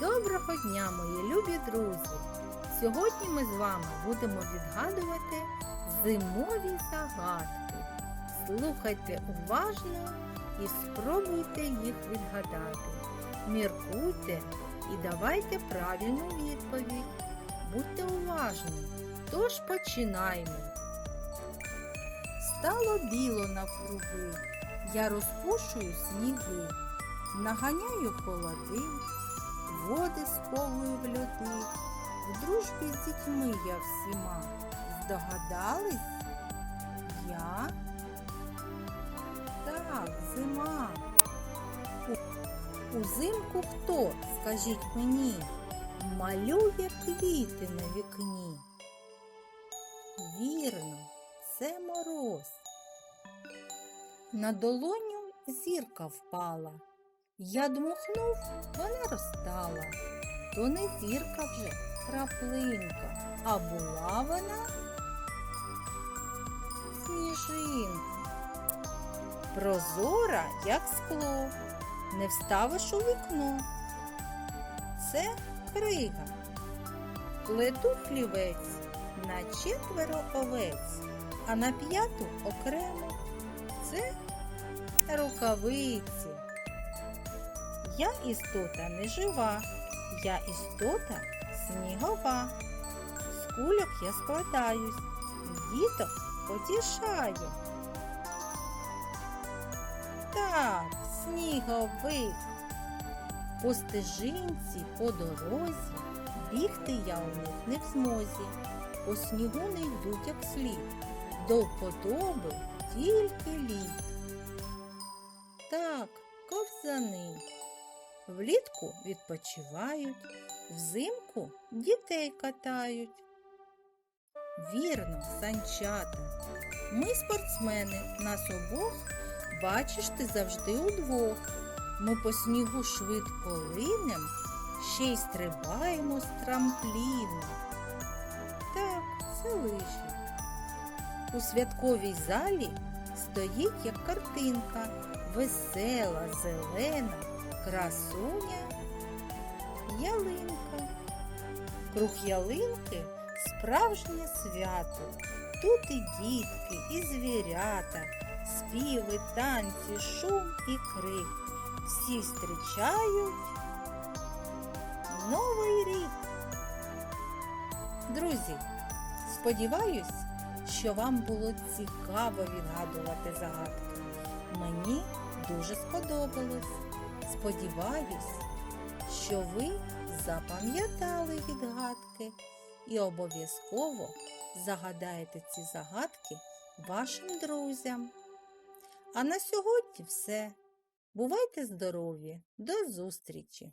Доброго дня, мої любі друзі! Сьогодні ми з вами будемо відгадувати зимові загадки. Слухайте уважно і спробуйте їх відгадати. Міркуйте і давайте правильну відповідь. Будьте уважні. Тож починаємо. Стало біло навкруги, я розпушую сніги, наганяю холоди, води сковую в льоди. В дружбі з дітьми я всіма. Здогадались? Я? Так, зима. Узимку хто, скажіть мені, малює квіти на вікні? Вірно, це мороз. На долоню зірка впала. Я дмухнув, вона розтала. То не зірка вже краплинка, а була вона сніжинка. Прозора, як скло, не вставиш у вікно. Це крига. Плету хлівець на четверо овець, а на п'яту окремо це рукавиці. Я істота не жива, я істота снігова. З кульок я складаюсь, діток потішаю. Так, сніговик. По стежинці, по дорозі, бігти я у них не в змозі. По снігу не йдуть, як слід, до вподоби тільки лід. Так, ковзани. Влітку відпочивають, взимку дітей катають. Вірно, санчата. Ми спортсмени, нас обох, бачиш ти завжди удвох. Ми по снігу швидко линем, ще й стрибаємо з трампліну. Так, це лижі. У святковій залі стоїть як картинка, весела, зелена, красуня, ялинка. Круг ялинки справжнє свято. Тут і дітки, і звірята, співи, танці, шум і крик. Всі зустрічають Новий рік. Друзі, сподіваюсь, що вам було цікаво відгадувати загадки. Мені дуже сподобалось. Сподіваюсь, що ви запам'ятали відгадки і обов'язково загадаєте ці загадки вашим друзям. А на сьогодні все. Бувайте здорові! До зустрічі!